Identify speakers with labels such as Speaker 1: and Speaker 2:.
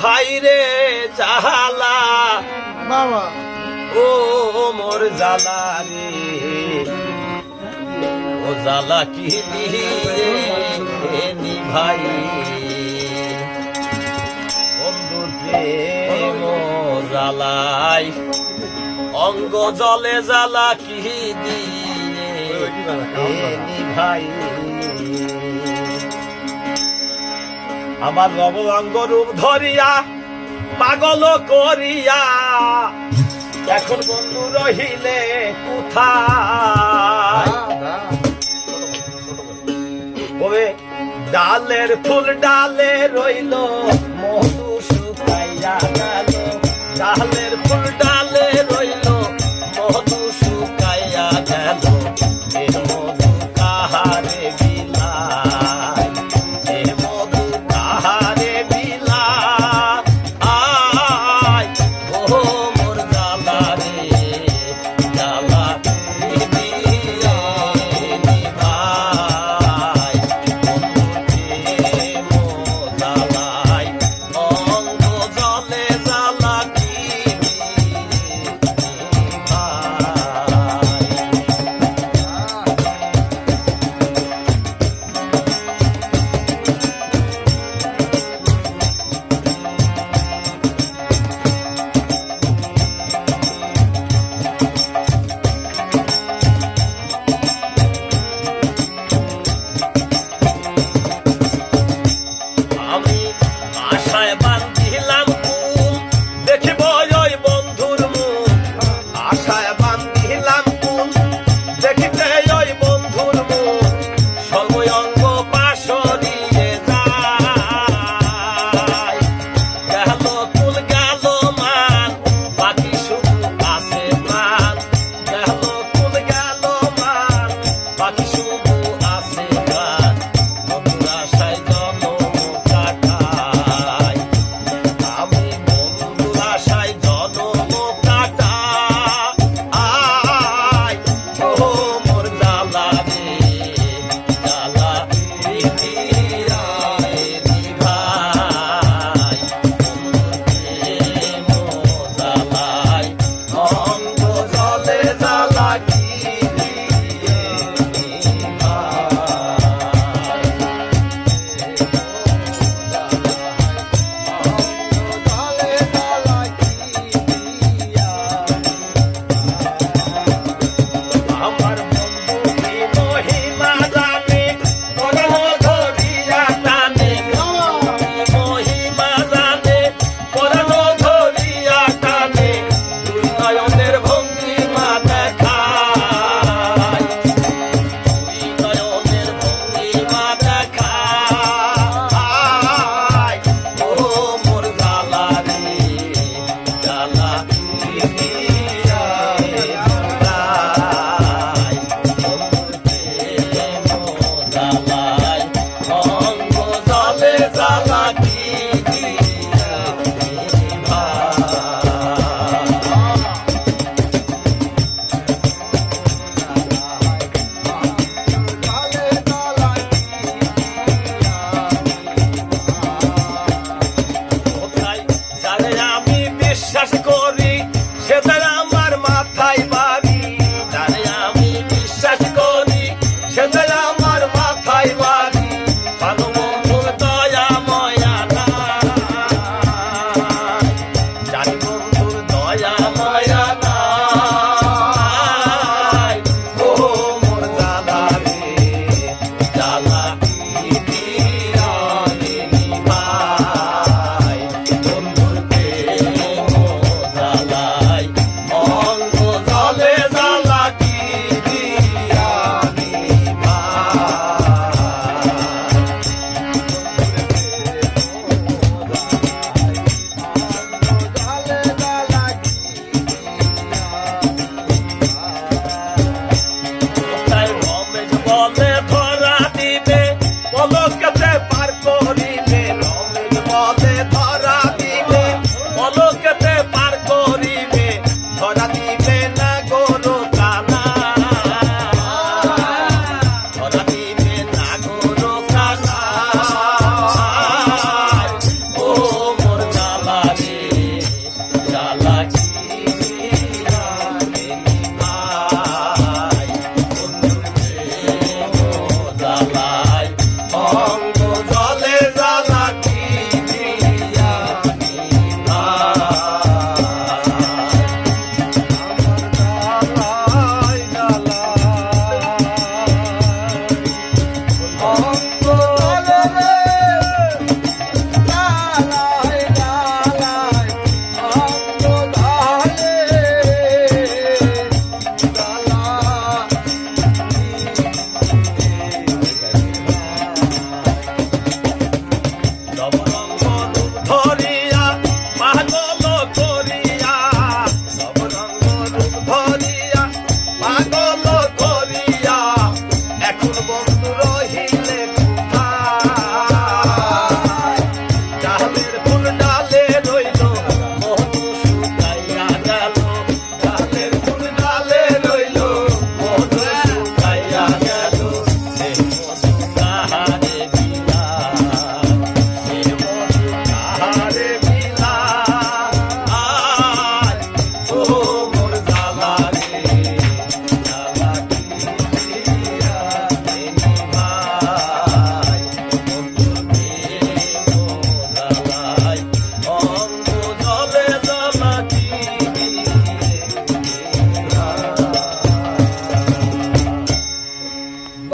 Speaker 1: ভাইরে জালা
Speaker 2: বাবা।
Speaker 1: ও মোর জালা রে ও জালা কি নি ভাই? বন্ধু প্রেম জালাই। অঙ্গ জলে জালা কি দিয়ে নিভাই আমার নবরঙ্গ রূপ ধরিয়া, পাগল করিয়া। এখন বন্ধু রহিলে কোথায়? ওরে, ডালের ফুল ডালে রইল, মধু শুকাইয়া গেল। ডাল கட்டிட்ட